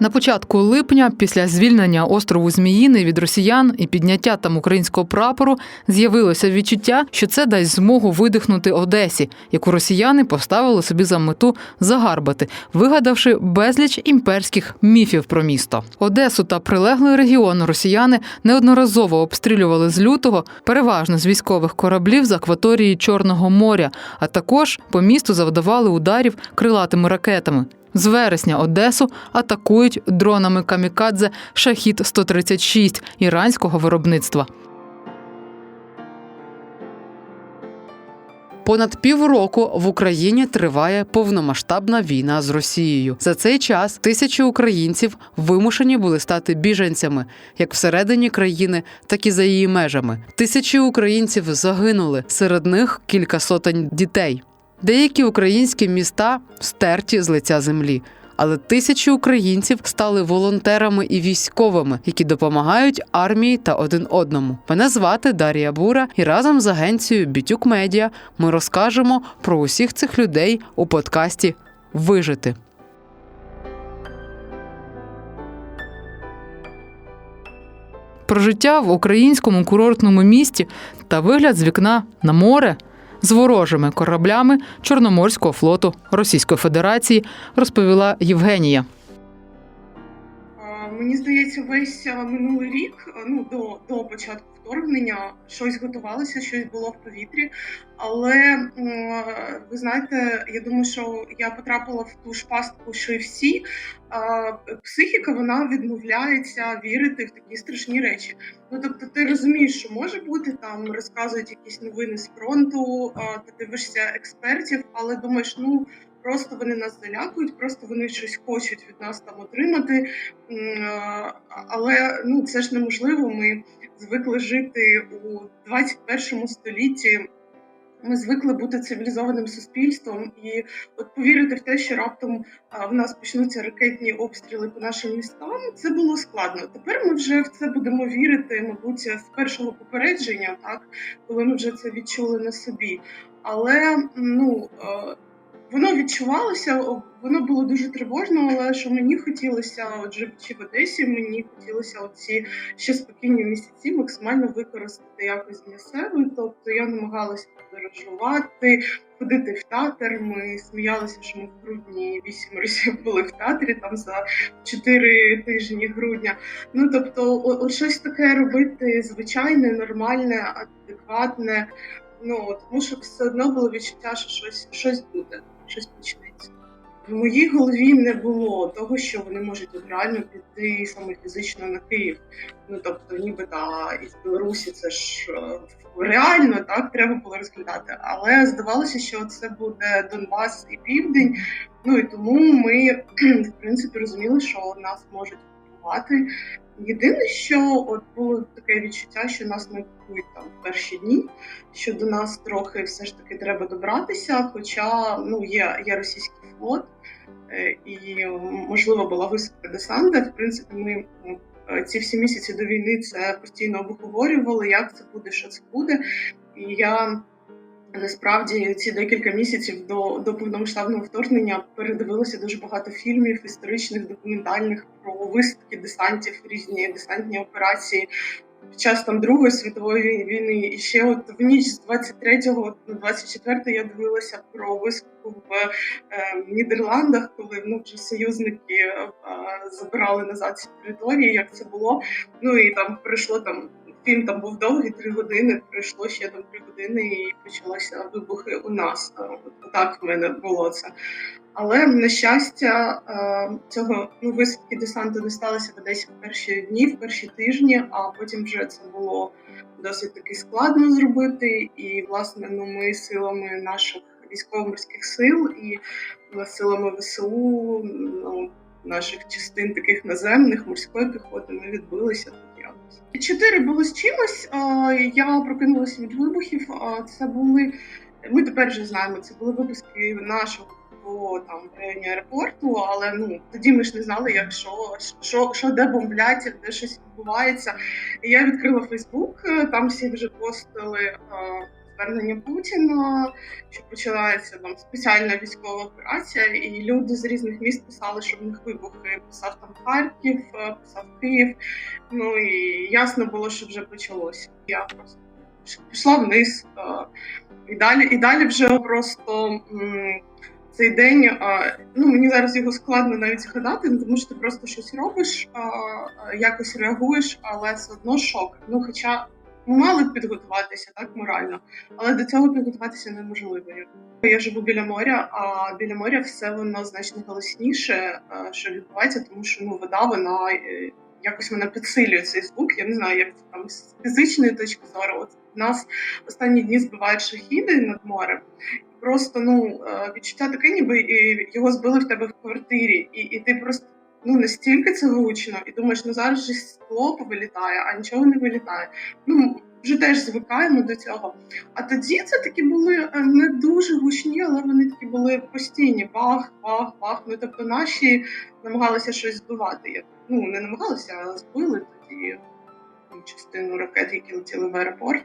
На початку липня, після звільнення острову Зміїни від росіян і підняття там українського прапору, з'явилося відчуття, що це дасть змогу видихнути Одесі, яку росіяни поставили собі за мету загарбати, вигадавши безліч імперських міфів про місто. Одесу та прилеглий регіон росіяни неодноразово обстрілювали з лютого, переважно з військових кораблів з акваторії Чорного моря, а також по місту завдавали ударів крилатими ракетами. З вересня Одесу атакують дронами камікадзе Шахід 136 іранського виробництва. Понад півроку в Україні триває повномасштабна війна з Росією. За цей час тисячі українців вимушені були стати біженцями як всередині країни, так і за її межами. Тисячі українців загинули, серед них кілька сотень дітей. Деякі українські міста стерті з лиця землі. Але тисячі українців стали волонтерами і військовими, які допомагають армії та один одному. Мене звати Дар'я Бура, і разом з агенцією Бітюк Медіа ми розкажемо про усіх цих людей у подкасті Вижити. Про життя в українському курортному місті та вигляд з вікна на море з ворожими кораблями Чорноморського флоту Російської Федерації розповіла Євгенія. Мені здається, весь минулий рік, ну до, до початку вторгнення, щось готувалося, щось було в повітрі. Але ви знаєте, я думаю, що я потрапила в ту ж пастку, що і всі. Психіка вона відмовляється вірити в такі страшні речі. Ну тобто, ти розумієш, що може бути там, розказують якісь новини з фронту, ти дивишся експертів, але думаєш, ну. Просто вони нас залякують, просто вони щось хочуть від нас там отримати. Але ну це ж неможливо. Ми звикли жити у 21 столітті. Ми звикли бути цивілізованим суспільством, і от повірити в те, що раптом в нас почнуться ракетні обстріли по нашим містам, це було складно. Тепер ми вже в це будемо вірити, мабуть, з першого попередження, так коли ми вже це відчули на собі. Але ну воно відчувалося, воно було дуже тривожно, але що мені хотілося, от живучи в Одесі, мені хотілося оці ще спокійні місяці максимально використати якось для себе. Тобто я намагалася подорожувати, ходити в театр. Ми сміялися, що ми в грудні вісім разів були в театрі там за чотири тижні грудня. Ну тобто, от щось таке робити звичайне, нормальне, адекватне. Ну тому що все одно було відчуття, що щось, щось буде, щось почнеться. В моїй голові не було того, що вони можуть реально піти саме фізично на Київ. Ну тобто, ніби та із Білорусі це ж е, реально так треба було розглядати. Але здавалося, що це буде Донбас і Південь. Ну і тому ми в принципі розуміли, що нас можуть окупувати. Єдине, що от було таке відчуття, що нас не окупують там в перші дні, що до нас трохи все ж таки треба добратися. Хоча ну є, є російський флот, е, і можливо була висадка десанта. В принципі, ми е, ці всі місяці до війни це постійно обговорювали, як це буде, що це буде. І я насправді ці декілька місяців до, до повномасштабного вторгнення передивилася дуже багато фільмів історичних, документальних про висадки десантів, різні десантні операції. Під час там Другої світової війни і ще от в ніч з 23 на 24 я дивилася про висадку в е, Нідерландах, коли ну вже союзники е, забирали назад ці території, як це було. Ну і там пройшло там фільм там був довгий, три години. Пройшло ще там три години, і почалися вибухи у нас. Е, так в мене було це. Але на щастя, е, цього ну, висадки десанту не сталося в Одесі в перші дні, в перші тижні, а потім вже це було досить таки складно зробити. І власне, ну ми силами наших військово-морських сил і силами ВСУ, ну наших частин таких наземних морської піхоти, ми відбилися. Чотири було з чимось. Я прокинулася від вибухів. Це були ми тепер вже знаємо. Це були випуски нашого там в районі аеропорту, але ну тоді ми ж не знали, як що, що, що де бомблять, де щось відбувається. Я відкрила Фейсбук, там всі вже постили. Звернення Путіна, що починається там спеціальна військова операція, і люди з різних міст писали, що в них вибухи. Писав там Харків, е, писав Київ. Ну і ясно було, що вже почалося. Я просто пішла вниз. е, І далі, і далі вже просто цей день. е, Ну мені зараз його складно навіть згадати, ну, тому що ти просто щось робиш, якось реагуєш, але все одно шок. Ну, хоча ми мали б підготуватися так морально, але до цього підготуватися неможливо. Я живу біля моря, а біля моря все воно значно голосніше, е, що відбувається, тому що ну вода вона е, якось вона підсилює цей звук. Я не знаю, як це там з фізичної точки зору. От нас останні дні збивають шахіди над морем. Просто ну е, відчуття таке, ніби його збили в тебе в квартирі, і, і ти просто ну настільки це гучно, і думаєш, ну зараз же скло повилітає, а нічого не вилітає. Ну вже теж звикаємо до цього. А тоді це такі були е, не дуже гучні, але вони такі були постійні. Бах, бах, бах. Ну тобто наші намагалися щось збивати. Ну не намагалися, а збили тоді ну, частину ракет, які летіли в аеропорт.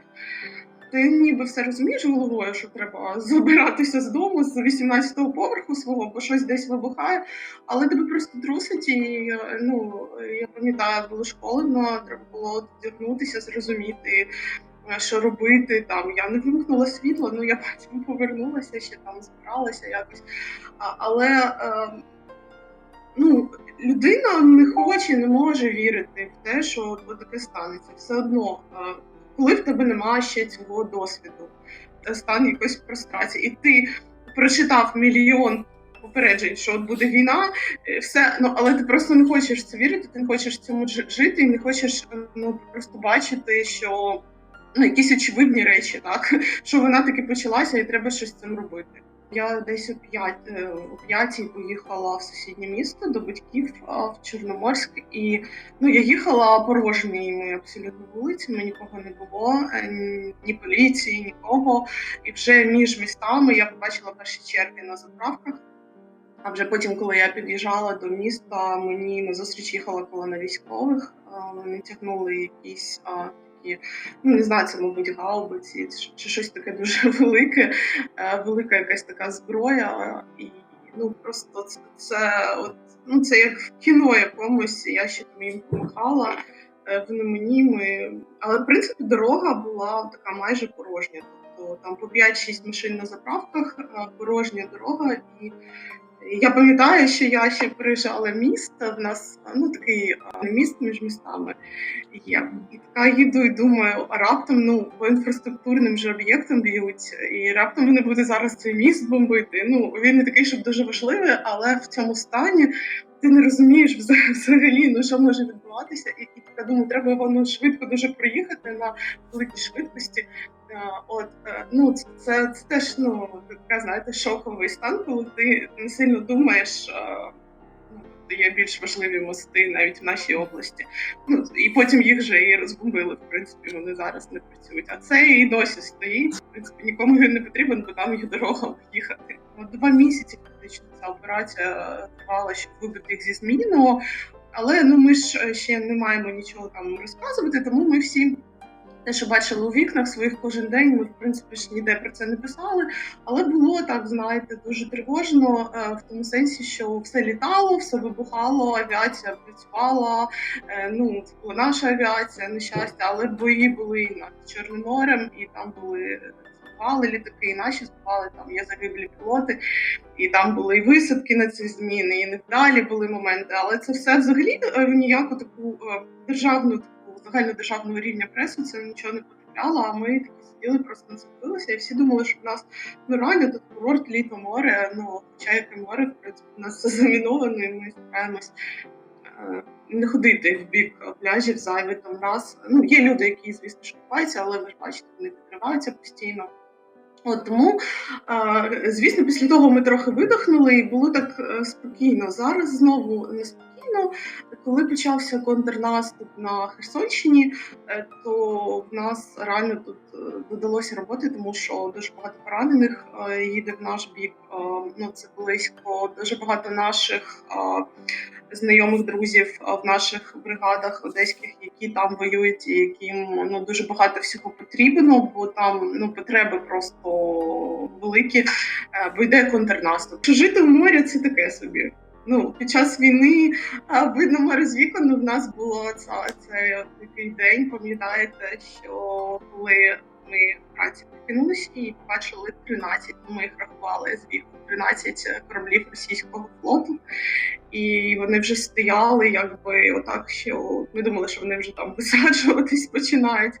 Ти ніби все розумієш головою, що треба забиратися з дому з 18-го поверху свого, бо щось десь вибухає, але тебе просто трусить, і е, ну я пам'ятаю, було школено, треба було вдягнутися, зрозуміти, е, що робити. Там я не вимкнула світло, ну я потім повернулася, ще там збиралася якось. Але е, ну, людина не хоче, не може вірити в те, що таке станеться. Все одно, е, коли в тебе немає ще цього досвіду, стан якоїсь прострації, і ти прочитав мільйон попереджень, що от буде війна, е, все, ну але ти просто не хочеш це вірити, ти не хочеш цьому жити, і не хочеш ну просто бачити, що ну якісь очевидні речі, так що вона таки почалася, і треба щось з цим робити. Я десь о п'ять е, о п'ятій поїхала в сусіднє місто до батьків в Чорноморськ, і ну я їхала порожніми абсолютно вулицями, нікого не було, е, ні поліції, нікого. І вже між містами я побачила перші черги на заправках. А вже потім, коли я під'їжджала до міста, мені на зустріч їхала колона військових. Вони тягнули якісь такі, ну не знаю, це мабуть гаубиці чи- щось таке дуже велике, е, велика якась така зброя. І ну просто це, це от ну це як в кіно якомусь. Я ще там їм помахала. е, Вони мені ми. Але в принципі дорога була така майже порожня. Тобто там по 5-6 машин на заправках, е, порожня дорога і. Я пам'ятаю, що я ще приїжджала міст. В нас ну такий міст між містами. І така їду і думаю, раптом ну по інфраструктурним же об'єктам б'ють, і раптом вони будуть зараз цей міст бомбити. Ну він не такий, щоб дуже важливий, але в цьому стані ти не розумієш взагалі, ну що може відбуватися, і, і така думаю, треба його ну швидко дуже проїхати на великій швидкості. Е, От е, ну це, це, теж ну така знаєте шоковий стан, коли ти не сильно думаєш. е, ну, тобто Є більш важливі мости навіть в нашій області. Ну і потім їх вже і розбомбили. В принципі, вони зараз не працюють. А це і досі стоїть. В принципі, нікому він не потрібен, бо там є дорога їхати. Ну, два місяці фактично ця операція тривала, щоб вибити їх зі змінного. Але ну ми ж ще не маємо нічого там розказувати, тому ми всі те, що бачили у вікнах своїх кожен день, ми в принципі ж ніде про це не писали. Але було так, знаєте, дуже тривожно е, в тому сенсі, що все літало, все вибухало, авіація працювала. Е, ну це була наша авіація, на щастя, але бої були над Чорним морем, і там були. Збивали літаки, і наші збивали там є загиблі пілоти, і там були і висадки на ці зміни, і невдалі були моменти. Але це все взагалі е, в ніяку таку е, державну загальнодержавного рівня пресу це нічого не потрапляло. А ми такі сиділи, просто не насипилися, і всі думали, що в нас ну реально тут курорт, літо море. Ну хоча яке море, в принципі, у нас все заміновано, і ми стараємось. е, Не ходити в бік пляжів зайвий там раз. Ну є люди, які, звісно, ж купаються, але ви ж бачите, вони підриваються постійно. От тому, е, звісно, після того ми трохи видихнули і було так е, спокійно. Зараз знову неспокійно. Коли почався контрнаступ на Херсонщині, е, то в нас реально тут е, додалося роботи, тому що дуже багато поранених е, їде в наш бік. Ну це близько, дуже багато наших. знайомих друзів в наших бригадах одеських, які там воюють, і яким ну дуже багато всього потрібно, бо там ну потреби просто великі, бо йде контрнаступ. Жити в морі це таке собі. Ну, під час війни а, видно море з ну, В нас було це, це такий день. Пам'ятаєте, що коли ми вранці прокинулися і побачили 13, ну, ми їх рахували з віку 13 кораблів російського флоту, і вони вже стояли, якби отак, що ми думали, що вони вже там висаджуватись починають.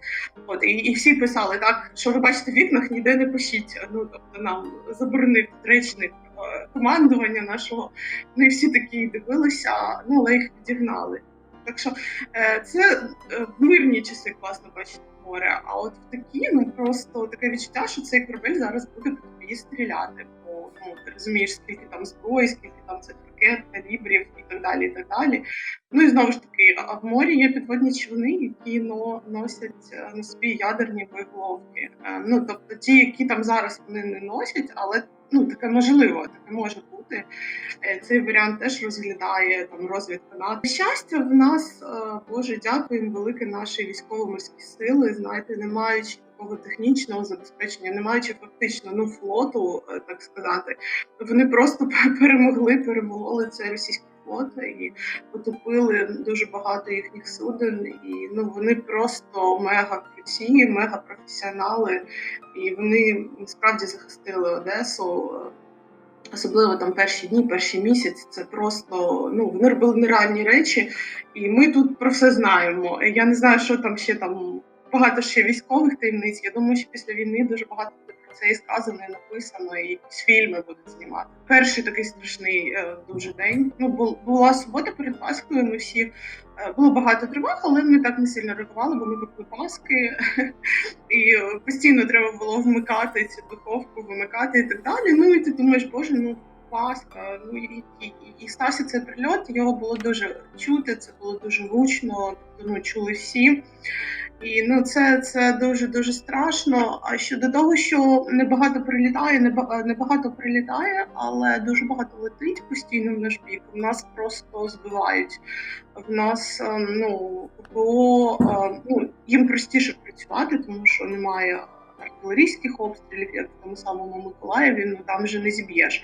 От і, і всі писали так, що ви бачите в вікнах, ніде не пишіть. Ну тобто нам заборонив речник командування нашого. Ну і всі такі дивилися, ну але їх відігнали. Так що е, це е, в мирні часи класно бачити море. А от в такі ну просто таке відчуття, що цей корабель зараз буде по тобі стріляти. Бо ну ти розумієш, скільки там зброї, скільки там цих ракет, калібрів і так далі. і так далі. Ну і знову ж таки, а в морі є підводні човни, які но, носять е, на собі ядерні боєголовки. Ну тобто ті, які там зараз вони не носять, але ну таке можливо, таке може бути. Е, Цей варіант теж розглядає там розвідка. На щастя, в нас е, Боже, дякуємо велике наші військово-морські сили. Знаєте, не маючи такого технічного забезпечення, не маючи фактично ну флоту, е, так сказати, вони просто перемогли, перемололи це російський флот і потопили дуже багато їхніх суден. І ну вони просто мега круті, мега професіонали, і вони насправді захистили Одесу. Особливо там перші дні, перші місяці, це просто ну вони робили нереальні речі, і ми тут про все знаємо. Я не знаю, що там ще там багато ще військових таємниць. Я думаю, що після війни дуже багато це і сказано, і написано, і якісь фільми будуть знімати. Перший такий страшний е, дуже день. Ну бу- була субота перед Пасхою. Ми всі е, було багато тривог, але ми так не сильно реагували, бо ми пекли Паски, і е, постійно треба було вмикати цю духовку, вимикати і так далі. Ну і ти думаєш, боже, ну. Паска, ну і, і, і, стався цей прильот. Його було дуже чути, це було дуже гучно, ну чули всі. І ну це, це дуже дуже страшно. А щодо того, що небагато прилітає, неба- небагато прилітає, але дуже багато летить постійно в наш бік. В нас просто збивають. В нас е, ну ППО, е, ну їм простіше працювати, тому що немає. Артилерійських обстрілів, як в тому самому Миколаєві, ну там вже не зіб'єш.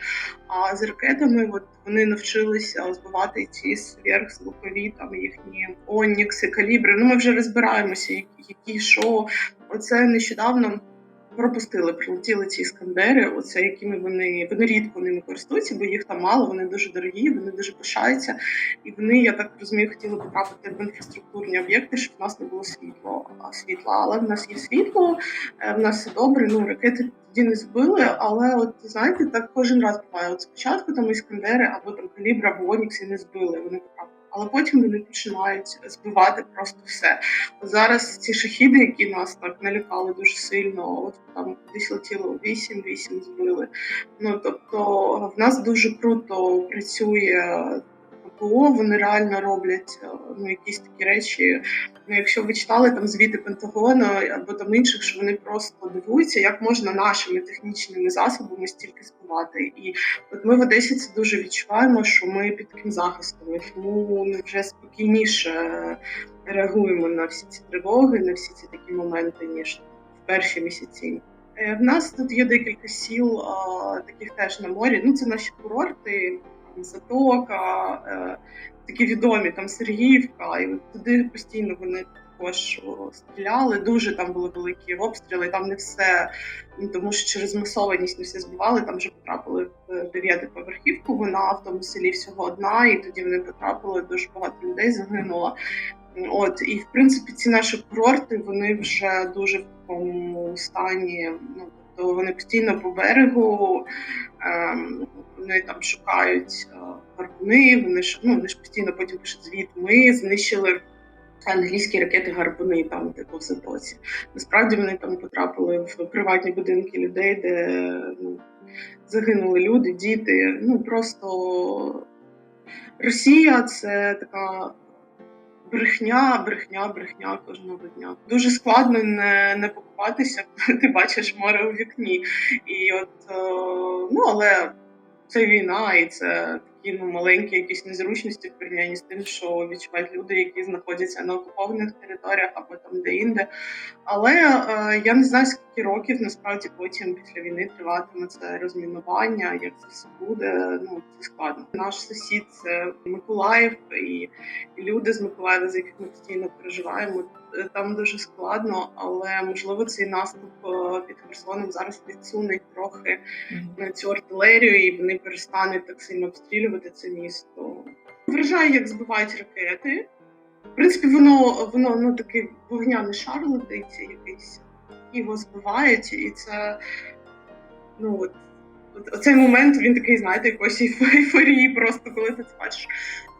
А з ракетами, от вони навчилися збивати ці сверхзвукові, там їхні онікси, калібри. Ну ми вже розбираємося, які що. Оце нещодавно пропустили, прилетіли ці іскандери, оце якими вони вони рідко ними користуються, бо їх там мало, вони дуже дорогі, вони дуже пишаються. І вони, я так розумію, хотіли потрапити в інфраструктурні об'єкти, щоб в нас не було світло, світла. Але в нас є світло, е, в нас все добре. Ну ракети не збили, але от знаєте, так кожен раз буває. От спочатку там іскандери або там калібр, або Онікси не збили, вони потрапили. Але потім вони починають збивати просто все. Зараз ці шахіди, які нас так налякали дуже сильно, от там десь летіло 8, 8 збили. Ну тобто в нас дуже круто працює ППО, вони реально роблять е, ну, якісь такі речі. Ну, якщо ви читали там звіти Пентагону або там інших, що вони просто дивуються, як можна нашими технічними засобами стільки збивати. І от ми в Одесі це дуже відчуваємо, що ми під таким захистом, і тому ми вже спокійніше реагуємо на всі ці тривоги, на всі ці такі моменти, ніж в перші місяці. Е, В нас тут є декілька сіл, таких теж на морі. Ну, це наші курорти, там, Затока, е, такі відомі, там Сергіївка, і туди постійно вони також стріляли. Дуже там були великі обстріли. Там не все, тому що через масованість не все збивали. Там вже потрапили в дев'ятиповерхівку. Вона в тому селі всього одна, і тоді вони потрапили. Дуже багато людей загинуло. От і в принципі ці наші курорти вони вже дуже в такому стані. Ну тобто вони постійно по берегу, ем, вони там шукають е, гарпуни. Вони ж ну вони ж постійно потім пишуть звіт. Ми знищили англійські ракети гарпуни там, в затоці. Насправді вони там потрапили в приватні будинки людей, де ну, загинули люди, діти. Ну просто Росія це така брехня, брехня, брехня кожного дня. Дуже складно не, не покупатися, коли ти бачиш море у вікні. І от е, ну але це війна, і це такі ну маленькі якісь незручності в порівнянні з тим, що відчувають люди, які знаходяться на окупованих територіях або там де-інде. Але е, я не знаю, скільки років насправді потім після війни триватиме це розмінування, як це все буде. Ну це складно. Наш сусід це Миколаїв і, і люди з Миколаєва, з яких ми постійно переживаємо. Е, Там дуже складно, але можливо цей наступ е, під Херсоном зараз відсуне трохи на цю артилерію, і вони перестануть так сильно обстрілювати це місто. Вражає, як збивають ракети. В принципі, воно воно ну такий вогняний шар летить якийсь, його збивають, і це ну от. Оцей момент він такий, знаєте, якоїсь ейф- ейфорії, просто коли ти це бачиш.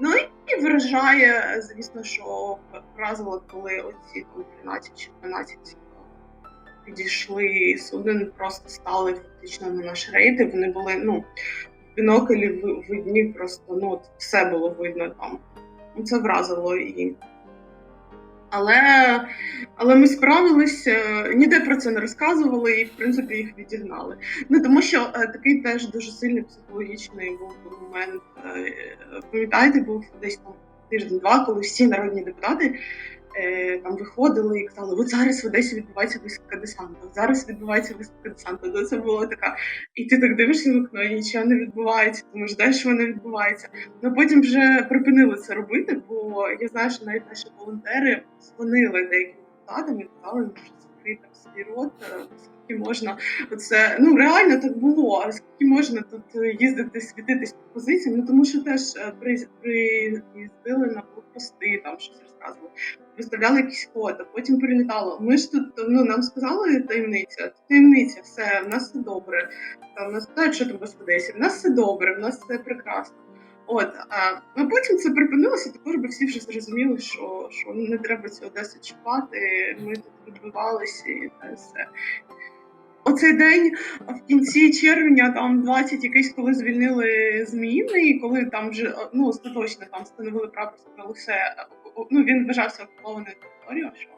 Ну і вражає, звісно, що вразило, коли оці там 13 чи 12 підійшли суден, просто стали фактично на наш рейд. і Вони були ну біноклі ви- видні, просто ну от все було видно там. Це вразило і. Але, але ми справилися, ніде про це не розказували і, в принципі, їх відігнали. Ну тому що е, такий теж дуже сильний психологічний був момент. Е, пам'ятаєте, був десь там тиждень-два, коли всі народні депутати е, там виходили і казали, от зараз в Одесі відбувається висадка десанта, зараз відбувається висадка десанта. То це було така. І ти так дивишся в окно, і нічого не відбувається, тому ждеш, що воно відбувається. Ну потім вже припинили це робити, бо я знаю, що навіть наші волонтери дзвонили деяким депутатам і казали, «Ну, що закрити свій рот, е, скільки можна. Оце ну реально так було. А скільки можна тут е, їздити, світитись по позиціям? Ну тому що теж е, при- приїздили на блокпости, там щось розказували, виставляли якісь фото, потім прилітало. Ми ж тут ну нам сказали таємниця, таємниця, все, в нас все добре. Там нас питають, що там в Одесі. В нас все добре, в нас все прекрасно. От, а ну потім це припинилося, також би всі вже зрозуміли, що, що не треба цю Одесу чіпати. Ми тут відбивалися і те все. Оцей день в кінці червня, там 20 якийсь, коли звільнили Зміїний, і коли там вже ну остаточно там встановили прапор, сказали все. Ну він вважався окупованою територією, що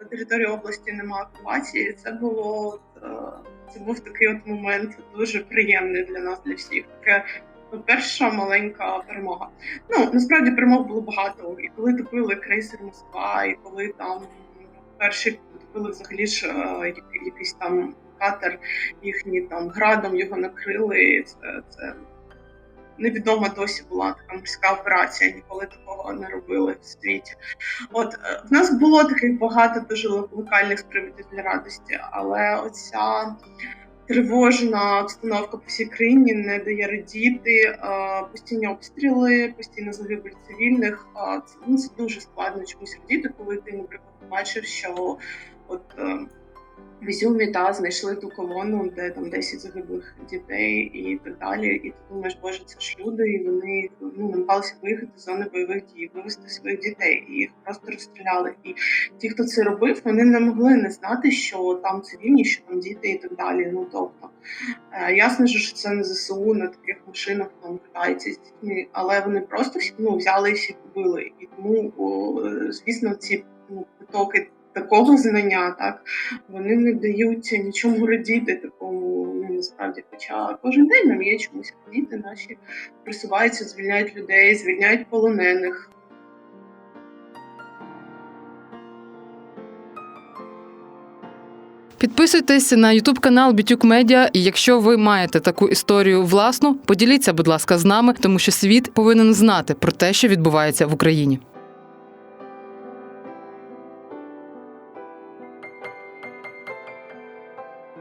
на території області немає окупації. Це було е, це був такий от момент дуже приємний для нас, для всіх. Таке перша маленька перемога. Ну насправді перемог було багато. І коли топили крейсер Москва, і коли там перші топили взагалі ж е, якийсь там катер їхній там градом його накрили. Це, це невідома досі була така морська операція. Ніколи такого не робили в світі. От е, в нас було таких багато дуже локальних приводів для радості, але оця тривожна обстановка по всій країні не дає радіти. Постійні обстріли, постійно загибель цивільних. Це, ну, це дуже складно чомусь радіти, коли ти, наприклад, бачив, що от. В Ізюмі та знайшли ту колону, де там 10 загиблих дітей і так далі. І ти думаєш, боже, це ж люди, і вони ну намагалися виїхати з зони бойових дій, вивезти своїх дітей, і їх просто розстріляли. І ті, хто це робив, вони не могли не знати, що там цивільні, що там діти і так далі. Ну тобто е, ясно що це не ЗСУ на таких машинах там катаються з дітьми, але вони просто всі ну, взяли і всіх побили. І тому, о, звісно, ці ну, потоки такого знання, так вони не дають нічому радіти такому ну, насправді. Хоча кожен день нам є чомусь радіти, наші просуваються, звільняють людей, звільняють полонених. Підписуйтесь на Ютуб канал Бітюк Медіа. І якщо ви маєте таку історію власну, поділіться, будь ласка, з нами, тому що світ повинен знати про те, що відбувається в Україні.